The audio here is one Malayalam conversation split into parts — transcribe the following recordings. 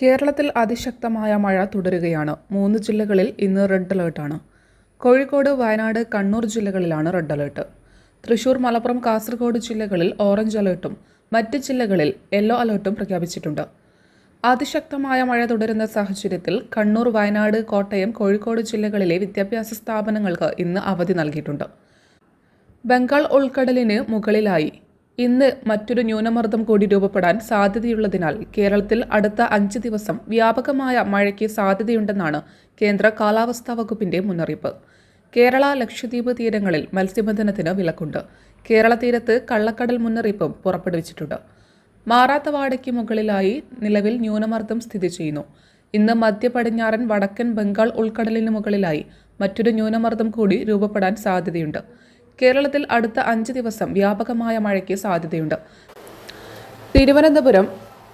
കേരളത്തിൽ അതിശക്തമായ മഴ തുടരുകയാണ്. മൂന്ന് ജില്ലകളിൽ ഇന്ന് റെഡ് അലേർട്ടാണ് കോഴിക്കോട് വയനാട് കണ്ണൂർ ജില്ലകളിലാണ് റെഡ് അലേർട്ട്. തൃശൂർ മലപ്പുറം കാസർഗോഡ് ജില്ലകളിൽ ഓറഞ്ച് അലേർട്ടും മറ്റ് ജില്ലകളിൽ യെല്ലോ അലേർട്ടും പ്രഖ്യാപിച്ചിട്ടുണ്ട്. അതിശക്തമായ മഴ തുടരുന്ന സാഹചര്യത്തിൽ കണ്ണൂർ വയനാട് കോട്ടയം കോഴിക്കോട് ജില്ലകളിലെ വിദ്യാഭ്യാസ സ്ഥാപനങ്ങൾക്ക് ഇന്ന് അവധി നൽകിയിട്ടുണ്ട്. ബംഗാൾ ഉൾക്കടലിന് മുകളിലായി ഇന്ന് മറ്റൊരു ന്യൂനമർദ്ദം കൂടി രൂപപ്പെടാൻ സാധ്യതയുള്ളതിനാൽ കേരളത്തിൽ അടുത്ത അഞ്ച് ദിവസം വ്യാപകമായ മഴയ്ക്ക് സാധ്യതയുണ്ടെന്നാണ് കേന്ദ്ര കാലാവസ്ഥാ വകുപ്പിന്റെ മുന്നറിയിപ്പ്. കേരള ലക്ഷദ്വീപ് തീരങ്ങളിൽ മത്സ്യബന്ധനത്തിന് വിലക്കുണ്ട്. കേരള തീരത്ത് കള്ളക്കടൽ മുന്നറിയിപ്പും പുറപ്പെടുവിച്ചിട്ടുണ്ട്. മാറാത്ത വാടയ്ക്ക് മുകളിലായി നിലവിൽ ന്യൂനമർദ്ദം സ്ഥിതി ചെയ്യുന്നു. ഇന്ന് മധ്യ പടിഞ്ഞാറൻ വടക്കൻ ബംഗാൾ ഉൾക്കടലിന് മുകളിലായി മറ്റൊരു ന്യൂനമർദ്ദം കൂടി രൂപപ്പെടാൻ സാധ്യതയുണ്ട്. കേരളത്തിൽ അടുത്ത അഞ്ച് ദിവസം വ്യാപകമായ മഴയ്ക്ക് സാധ്യതയുണ്ട്. തിരുവനന്തപുരം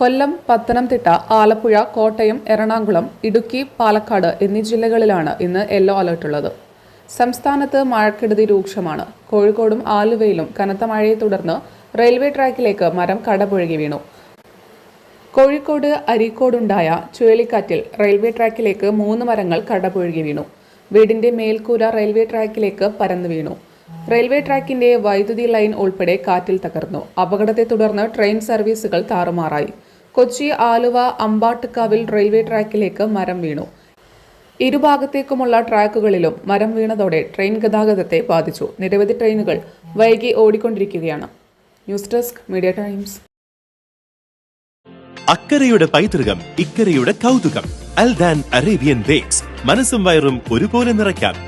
കൊല്ലം പത്തനംതിട്ട ആലപ്പുഴ കോട്ടയം എറണാകുളം ഇടുക്കി പാലക്കാട് എന്നീ ജില്ലകളിലാണ് ഇന്ന് യെല്ലോ അലർട്ടുള്ളത് സംസ്ഥാനത്ത് മഴക്കെടുതി രൂക്ഷമാണ്. കോഴിക്കോടും ആലുവയിലും കനത്ത മഴയെ തുടർന്ന് റെയിൽവേ ട്രാക്കിലേക്ക് മരം കടപുഴകി വീണു. കോഴിക്കോട് അരീക്കോടുണ്ടായ ചുഴലിക്കാറ്റിൽ റെയിൽവേ ട്രാക്കിലേക്ക് മൂന്ന് മരങ്ങൾ കടപുഴകി വീണു. വീടിന്റെ മേൽക്കൂര റെയിൽവേ ട്രാക്കിലേക്ക് പരന്നു വീണു. റെയിൽവേ ട്രാക്കിന്റെ വൈദ്യുതി ലൈൻ ഉൾപ്പെടെ കാറ്റിൽ തകർന്നു. അപകടത്തെ തുടർന്ന് ട്രെയിൻ സർവീസുകൾ താറുമാറായി. കൊച്ചി ആലുവ അമ്പാട്ടുക്കാവിൽ റെയിൽവേ ട്രാക്കിലേക്ക് മരം വീണു. ഇരുഭാഗത്തേക്കുമുള്ള ട്രാക്കുകളിലും മരം വീണതോടെ ട്രെയിൻ ഗതാഗതത്തെ ബാധിച്ചു. നിരവധി ട്രെയിനുകൾ വൈകി ഓടിക്കൊണ്ടിരിക്കുകയാണ്. News desk media times. അക്കരയുടെ പൈതൃകം ഇക്കരയുടെ കൗതുകം. Aldan Arabian bakes. മനസ്സും വയറും ഒരുപോലെ നിറയ്ക്കാം.